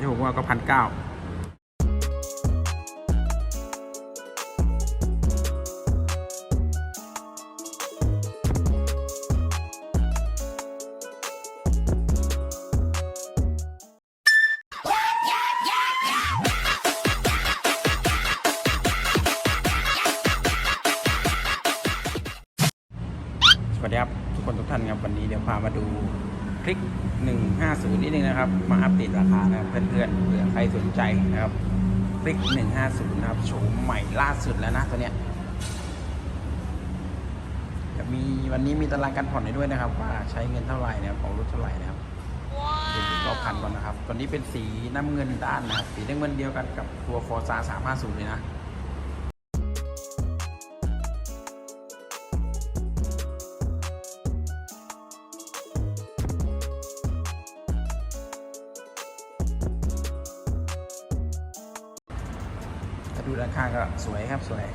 ที่ผมว่าก็พันเก้าสวัสดีครับทุกคนทุกท่านครับวันนี้เดี๋ยวพามาดู คลิก 150 นิดนึงนะครับ มาอัปเดตราคานะครับเพื่อนๆเผื่อใครสนใจนะครับ คลิก 150 นะครับโฉมใหม่ล่าสุดแล้วนะตัวเนี้ยจะมีวันนี้มีตารางการผ่อนให้ด้วยนะครับ ว่าใช้เงินเท่าไหร่นะครับของรถเท่าไหร่นะครับดูรอบพันก่อนนะครับตัวนี้เป็นสีน้ำเงินด้านนะครับสีน้ำเงินเดียวกันกับตัวฟอร์ซ่า350 เลยนะ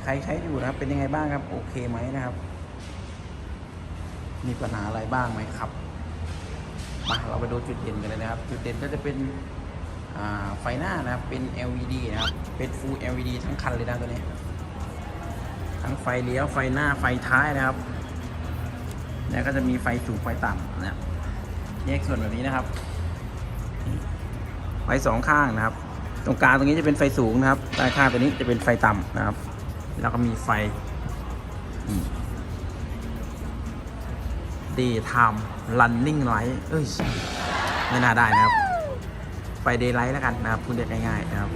ครใครใช้อยู่นะครับ เป็นยังไงบ้างครับ โอเคไหมนะครับ มีปัญหาอะไรบ้างไหมครับมาเราไปดูจุดเด่นกันเลยนะครับ จุดเด่นก็จะเป็นไฟหน้านะครับ เป็น LED นะครับ เป็น Full LED ทั้งคันเลยนะตัวนี้ ทั้งไฟเลี้ยว ไฟหน้า ไฟท้ายนะครับ แล้วก็จะมีไฟสูง ไฟต่ำนะแยกส่วนแบบนี้นะครับ ไฟสองข้างนะครับ ตรงกลางตรงนี้จะเป็นไฟสูงนะครับด้านข้างตัวนี้จะเป็นไฟต่ำนะครับ แล้วก็มีไฟ daytime running light เอ้ย ไม่น่าได้นะครับ ไฟ daylight แล้วกันนะครับพูดเรียกง่ายๆนะครับ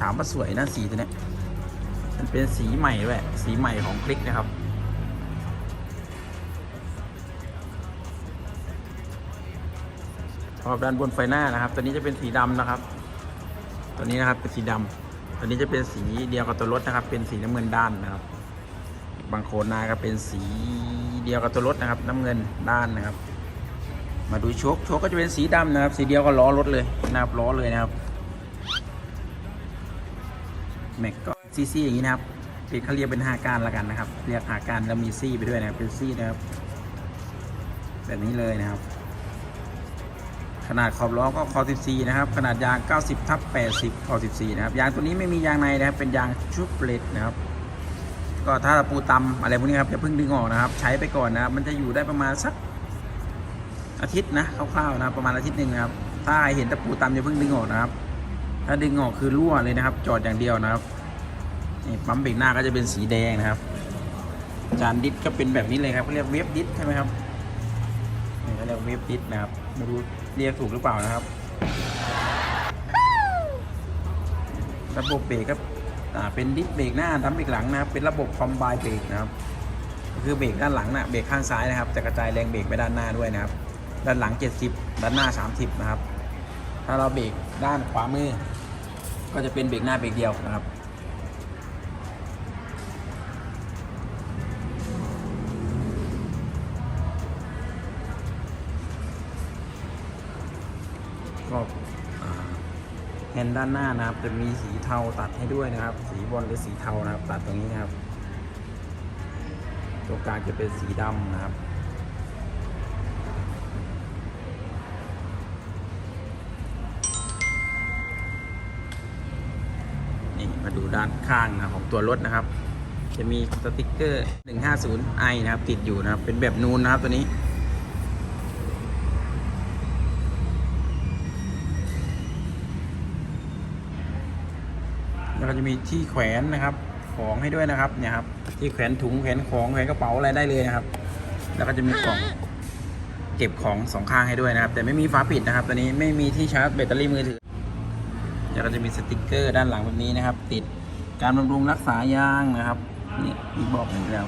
ถามว่าสวยนะสีตัวเนี้ยมันเป็นสีใหม่ด้วย สีใหม่ของคลิกนะครับำหรับด้านบนไฟหน้านะครับ ตัวนี้จะเป็นสีดำนะครับ ตัวนี้นะครับเป็นสีดำตัวนี้จะเป็นสีเดียวกับตัวรถนะครับ เป็นสีน้ำเงินด้านนะครับ บางโคนหน้าก็เป็นสีเดียวกับตัวรถนะครับ น้ำเงินด้านนะครับ มาดูโชคโชคก็จะเป็นสีดำนะครับ สีเดียวกับล้อรถเลยนะครับล้อเลยนะครับแม็กก็ซีซีอย่างนี้นะครับเป็นเขาเรียกเป็นห้ากานละกันนะครับ เรียกห้ากานแล้วมีซี่ไปด้วยนะครับเป็นซี่นะครับ แบบนี้เลยนะครับ ขนาดขอบล้อก็คอ14 นะครับ ขนาดยาง 90ทับ80คอ14 นะครับ ยางตัวนี้ไม่มียางในนะครับ เป็นยางชุบเล็ดนะครับ ก็ถ้าปูตำอะไรพวกนี้ครับจะเพิ่งดึงออกนะครับ ใช้ไปก่อนนะครับ มันจะอยู่ได้ประมาณสักอาทิตย์นะคร่าวๆนะครับ ประมาณอาทิตย์หนึ่งนะครับ ถ้าใครเห็นตะปูตำจะเพิ่งดึงออกนะครับ ถ้าดึงออกคือรั่วเลยนะครับ จอดอย่างเดียวนะครับนี่ปั๊มเบรกหน้าก็จะเป็นสีแดงนะครับ จานดิสก็เป็นแบบนี้เลยครับเขาเรียกเวฟดิสใช่ไหมครับ เรียกเวฟดิสนะครับไม่รู้เรียกถูกหรือเปล่านะครับ ระบบเบรกก็เป็นดิสเบรกหน้าทำเบรกหลังนะครับ เป็นระบบคอมไบเบรกนะครับ คือเบรกด้านหลังนะเบรกข้างซ้ายนะครับ จะกระจายแรงเบรกไปด้านหน้าด้วยนะครับ ด้านหลัง 70 ด้านหน้า 30 นะครับ ถ้าเราเบรกด้านขวามือ ก็จะเป็นเบรกหน้าเบรกเดียวนะครับ แฮนด์ด้านหน้านะครับ จะมีสีเทาตัดให้ด้วยนะครับ สีบอลหรือสีเทานะครับ ตัดตรงนี้นะครับ ตัวกลางจะเป็นสีดำนะครับนี่มาดูด้านข้างนะของตัวรถนะครับ จะมีสติกเกอร์ 150i นะครับ ติดอยู่นะครับ เป็นแบบนูนนะครับตัวนี้ แล้วก็จะมีที่แขวนนะครับ ของให้ด้วยนะครับเนี่ยครับ ที่แขวนถุงแขวนของแขวนกระเป๋าอะไรได้เลยนะครับ แล้วก็จะมีกล่องเก็บของสองข้างให้ด้วยนะครับ แต่ไม่มีฝาปิดนะครับ ตัวนี้ไม่มีที่ชาร์จแบตเตอรี่มือถือแล้วก็จะมีสติกเกอร์ด้านหลังแบบนี้นะครับ ติดการบำรุงรักษายางนะครับนี่มีบอกอยู่แล้ว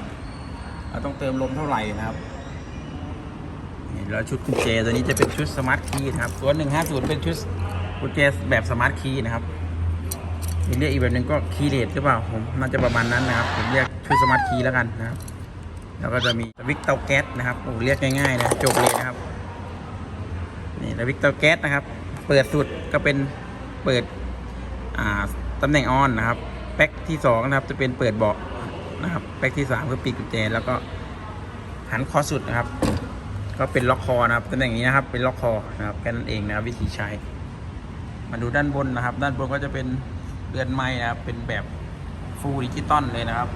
เราต้องเติมลมเท่าไหร่นะครับแล้วชุดกุญแจตัวนี้จะเป็นชุดสมาร์ทคีย์นะครับ ตัว150เป็นชุดกุญแจแบบสมาร์ทคีย์นะครับ เรียกอีกแบบหนึ่งก็คีย์เลสหรือเปล่าผมน่าจะประมาณนั้นนะครับ ผมเรียกชุดสมาร์ทคีย์แล้วกันนะครับ แล้วก็จะมีสวิกเตาแก๊สนะครับโอ้เรียกง่ายๆนะจบเลยนะครับนี่สวิกเตาแก๊สนะครับ เปิดสุดก็เป็นเปิดตำแหน่งออนนะครับแป๊กที่สองนะครับจะเป็นเปิดเบาะนะครับแป๊กที่สามคือปีกกุญแจแล้วก็หันคอสุดนะครับ ก็เป็นล็อกคอนะครับตำแหน่งนี้นะครับ เป็นล็อกคอนะครับแค่นั้นเองนะครับวิธีใช้มาดูด้านบนนะครับ ด้านบนก็จะเป็น เรือนไม้นะครับ เป็นแบบฟูลดิจิตอลเลยนะครับ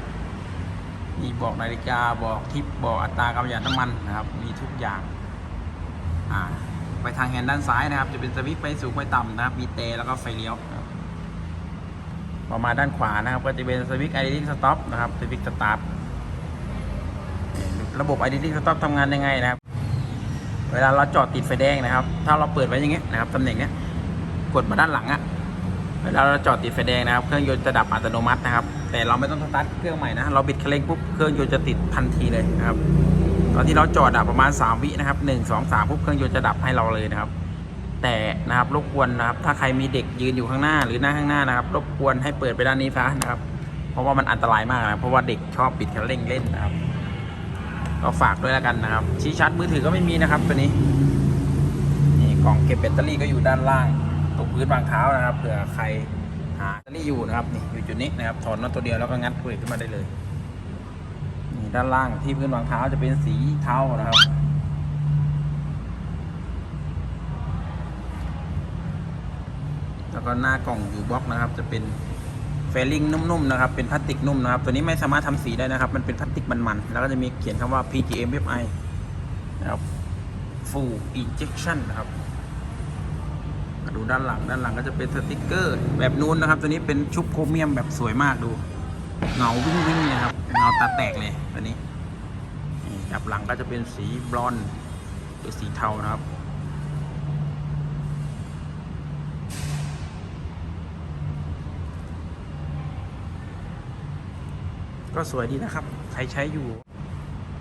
มีบอกนาฬิกาบอกทิปบอกอัตราการประหยัดน้ำมันนะครับ มีทุกอย่างอ่าไปทางแฮนด์ด้านซ้ายนะครับ จะเป็นสวิตช์ไฟสูงไฟต่ำนะครับ มีเตแล้วก็ไฟเลี้ยวนะครับพอมาด้านขวานะครับ ก็จะเป็นสวิตช์ idling stop นะครับสวิตช์สตาร์ทระบบ idling stop ทำงานยังไงนะครับ เวลาเราจอดติดไฟแดงนะครับ ถ้าเราเปิดไว้อย่างเงี้ยนะครับตำแหน่งเนี้ยกดมาด้านหลังอะ เวลาเราจอดติดไฟแดงนะครับ เครื่องยนต์จะดับอัตโนมัตินะครับ แต่เราไม่ต้องสตาร์ทเครื่องใหม่นะ เราบิดคันเร่งปุ๊บ เครื่องยนต์จะติดทันทีเลยนะครับ ตอนที่เราจอดอะประมาณ 3 วินะครับ1 2 3ปุ๊บเครื่องยนต์จะดับให้เราเลยนะครับ แต่นะครับรบกวนนะครับ ถ้าใครมีเด็กยืนอยู่ข้างหน้าหรือหน้าข้างหน้านะครับ รบกวนให้เปิดไปด้านนี้ซะนะครับ เพราะว่ามันอันตรายมากนะ เพราะว่าเด็กชอบปิดคันเร่งเล่นนะครับ ก็ฝากด้วยแล้วกันนะครับ ชี้ชัดมือถือก็ไม่มีนะครับตัวนี้ นี่กล่องเก็บแบตเตอรี่ก็อยู่ด้านล่าง ตรงพื้นวางเท้านะครับเผื่อใครหาแบตเตอรี่อยู่นะครับนี่อยู่จุดนี้นะครับถอดน็อตตัวเดียวแล้วก็งัดเปิดขึ้นมาได้เลยนี่ด้านล่างที่พื้นวางเท้าจะเป็นสีเทานะครับแล้วก็หน้ากล่องอยู่บล็อกนะครับ จะเป็นเฟลลิ่งนุ่มๆนะครับ เป็นพลาสติกนุ่มนะครับ ตัวนี้ไม่สามารถทำสีได้นะครับ มันเป็นพลาสติกมันๆ แล้วก็จะมีเขียนคำว่า PGM FI นะครับ full injection นะครับ ดูด้านหลังด้านหลังก็จะเป็นสติกเกอร์ แบบนู้นนะครับ ตัวนี้เป็นชุบโครเมียมแบบสวยมากดูเงาวิ่งวิ่งๆเลยครับเงาตาแตกเลยตัวนี้จับหลังก็จะเป็นสีบลอนด์หรือสีเทานะครับก็สวยดีนะครับ ใครใช้อยู่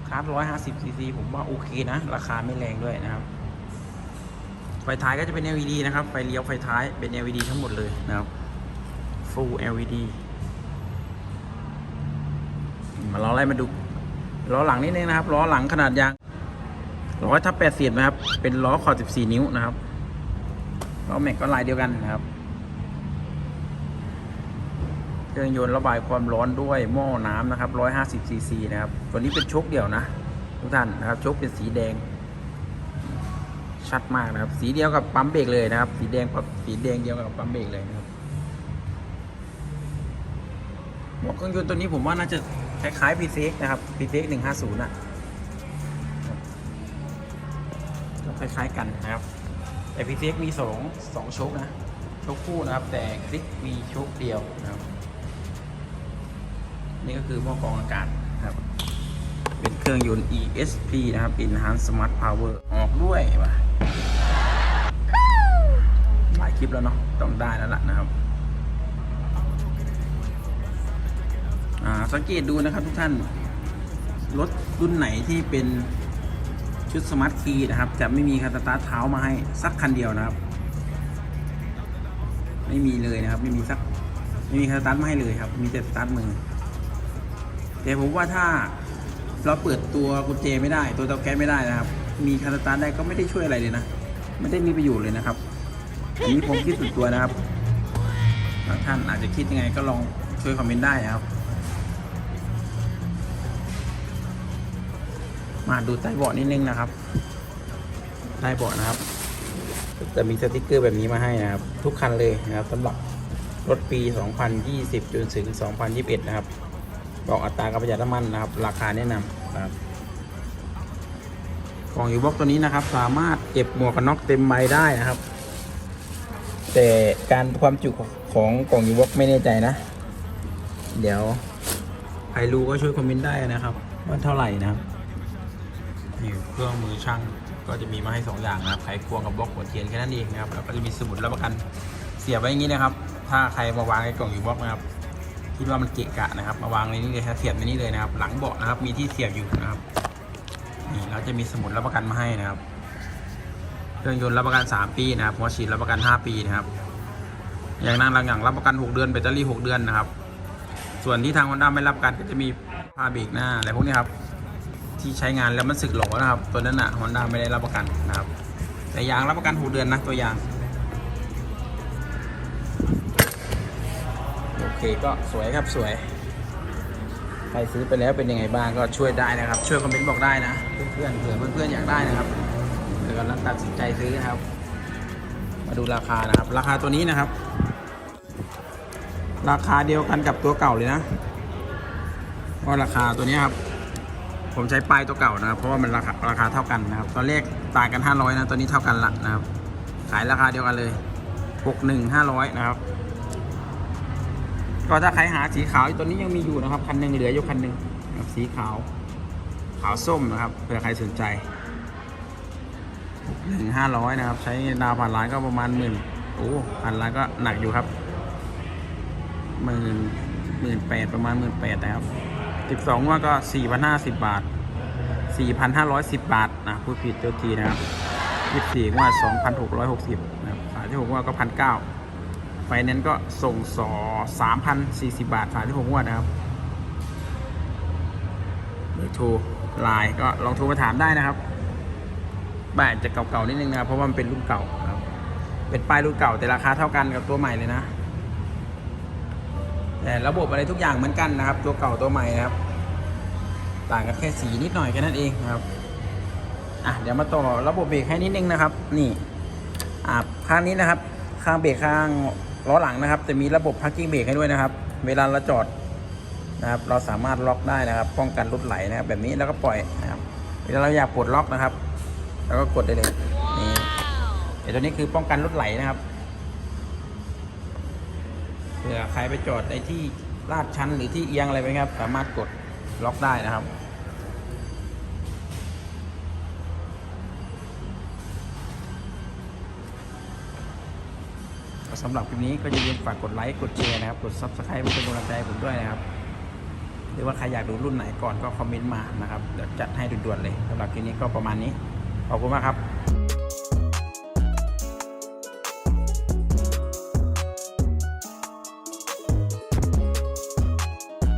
คาร์ร้อยห้าสิบซีซีผมว่าโอเคนะ ราคาไม่แรงด้วยนะครับ ไฟท้ายก็จะเป็น LED นะครับ ไฟเลี้ยวไฟท้ายเป็น LED ทั้งหมดเลยนะครับ full LED มาล้อไล่มาดูล้อหลังนิดนึงนะครับล้อหลังขนาดยางร้อยทับแปดเสียดนะครับ เป็นล้อขอบ14นิ้วนะครับล้อแม็กก็ลายเดียวกันนะครับเครื่องยนต์ระบายความร้อนด้วยหม้อน้ำนะครับ150ซีซีนะครับ ตัวนี้เป็นชคเดี่ยวนะ ทุกท่านนะครับชคเป็นสีแดง ชัดมากนะครับ สีเดียวกับปั๊มเบรกเลยนะครับ สีแดงกับสีแดงเดียวกับปั๊มเบรกเลยนะครับบอกเครื่องยนต์ตัวนี้ผมว่าน่าจะคล้ายๆ p ีเนะครับ p ีเซกหนึ่งห้าศูนย์อะก็คล้ายๆกันนะครับ แต่ p ีเมีสองสองชคนะชคคู่นะครับ แต่คลิกมีชคเดียวนะครับ นี่ก็คือหม้อกรองอากาศนะครับ เครื่องยนต์ ESP นะครับ Enhanced Smart Power ออกด้วยว่ะหลายคลิปแล้วเนาะต้องได้แล้วล่ะนะครับอ่าสังเกตดูนะครับทุกท่าน รถรุ่นไหนที่เป็นชุดสมาร์ทคีย์นะครับ จะไม่มีคาตาร์เท้ามาให้สักคันเดียวนะครับ ไม่มีเลยนะครับ ไม่มีสักไม่มีคาตาร์ทมาให้เลยครับ มีแต่สตาร์ทมือ แต่ผมว่าถ้า เราเปิดตัวกุญแจไม่ได้ ตัวเตาแก๊สไม่ได้นะครับ มีคาสตาร์ได้ก็ไม่ได้ช่วยอะไรเลยนะไม่ได้มีประโยชน์เลยนะครับอันนี้ผมคิดส่วนตัวนะครับบางท่านอาจจะคิดยังไงก็ลองช่วยคอมเมนต์ได้นะครับ มาดูใต้เบาะนิดนึงนะครับใต้เบาะนะครับจะมีสติกเกอร์แบบนี้มาให้นะครับ ทุกคันเลยนะครับสำหรับรถปี 2020 จนถึง 2021 นะครับ บอกอัตราการประหยัดน้ำมันนะครับ ราคาแนะนำนะครับกล่องยูบ็อกตัวนี้นะครับ สามารถเก็บหมวกกันน็อกเต็มใบได้นะครับ แต่การความจุของกล่องยูบ็อกไม่แน่ใจนะ เดี๋ยวใครรู้ก็ช่วยคอมเมนต์ได้นะครับ ว่าเท่าไหร่นะครับนี่เครื่องมือช่างก็จะมีมาให้ 2 อย่างนะครับไขควงกับบล็อกหัวเทียนแค่นั้นเองนะครับแล้วก็จะมีสมุดรับประกันเสียบไว้อย่างนี้นะครับ ถ้าใครมาวางในกล่องยูบ็อกนะครับ คิดว่ามันเกะกะนะครับ มาวางในนี้เลยครับเสียบในนี้เลยนะครับ หลังเบาะนะครับ มีที่เสียบอยู่นะครับ นี่เราจะมีสมุดรับประกันมาให้นะครับ เครื่องยนต์รับประกัน 3 ปีนะครับหัวฉีดรับประกัน 5 ปีนะครับ อย่างนั้นหลังๆรับประกัน 6 เดือนแบตเตอรี่ 6 เดือนนะครับ ส่วนที่ทาง Honda ไม่รับประกันก็จะมีผ้าเบรกหน้าอะไรพวกนี้ครับ ที่ใช้งานแล้วมันสึกหลงนะครับ ตัวนั้นอะ Honda ไม่ได้รับประกันนะครับ แต่ยางรับประกัน 6 เดือนนะตัวยาง เคก็สวยครับสวย ใครซื้อไปแล้วเป็นยังไงบ้างก็ช่วยได้นะครับ ช่วยคอมเมนต์บอกได้นะ เพื่อนๆเผื่อเพื่อนๆอยากได้นะครับเดี๋ยวกำลังตัดสินใจซื้อนะครับ มาดูราคานะครับ ราคาตัวนี้นะครับ ราคาเดียวกันกับตัวเก่าเลยนะเพราะราคาตัวนี้ครับ ผมใช้ปลายตัวเก่านะครับ เพราะว่ามันราคาราคาเท่ากันนะครับ ตอนแรกต่างกัน 500นะตัวนี้เท่ากันละนะครับ ขายราคาเดียวกันเลย 61 500 นะครับ ก็ถ้าใครหาสีขาวตัวนี้ยังมีอยู่นะครับ คันหนึ่งเหลืออยู่คันหนึ่งครับสีขาว ขาวส้มนะครับเผื่อใครสนใจหนึ่งห้าร้อยนะครับ ใช้ดาวผ่านร้านก็ประมาณหมื่นโอ้ผ่านร้านก็หนักอยู่ครับหมื่นหมื่นแปดประมาณหมื่นแปดนะครับสิบสองว่าก็สี่พันห้าสิบบาทสี่พันห้าร้อยสิบบาทนะพูดผิดเตัวทีนะครับยี่สิบสี่ว่าสองพันหกร้อยหกสิบนะครับสายที่หกว่าก็พันเก้า ไฟแนนซ์ก็ส่งสอสามพันสี่สิบาทผ่านที่ผมงวดนะครับเบอร์โทรไลน์ก็ลองโทรมาถามได้นะครับบ้านจะเก่าๆนิดนึงนะครับ เพราะว่ามันเป็นรุ่นเก่าครับ เป็นป้ายรุ่นเก่าแต่ราคาเท่ากันกับตัวใหม่เลยนะ แต่ระบบอะไรทุกอย่างเหมือนกันนะครับ ตัวเก่าตัวใหม่นะครับ ต่างกันแค่สีนิดหน่อยแค่นั้นเองนะครับอะเดี๋ยวมาต่อระบบเบรกให้นิดนึงนะครับ นี่อ่าข้างนี้นะครับ ข้างเบรกข้าง ล้อหลังนะครับ จะมีระบบพักกิ้งเบรกให้ด้วยนะครับ เวลาเราจอดนะครับ เราสามารถล็อกได้นะครับ ป้องกันรถไหลนะครับ แบบนี้แล้วก็ปล่อยนะครับ เวลาเราอยากปลดล็อกนะครับ แล้วก็กดได้เลยนี่เดี๋ยวตัวนี้คือป้องกันรถไหลนะครับเผื่อใครไปจอดในที่ลาดชันหรือที่เอียงอะไรไปครับ สามารถกดล็อกได้นะครับ สำหรับคลิปนี้ก็อย่าลืมฝากกดไลค์กดแชร์นะครับ กด subscribe เพื่อเป็นกำลังใจผมด้วยนะครับ หรือว่าใครอยากดูรุ่นไหนก่อนก็คอมเมนต์มานะครับเดี๋ยวจัดให้ด่วนๆเลยสำหรับคลิปนี้ก็ประมาณนี้ขอบคุณมากครับ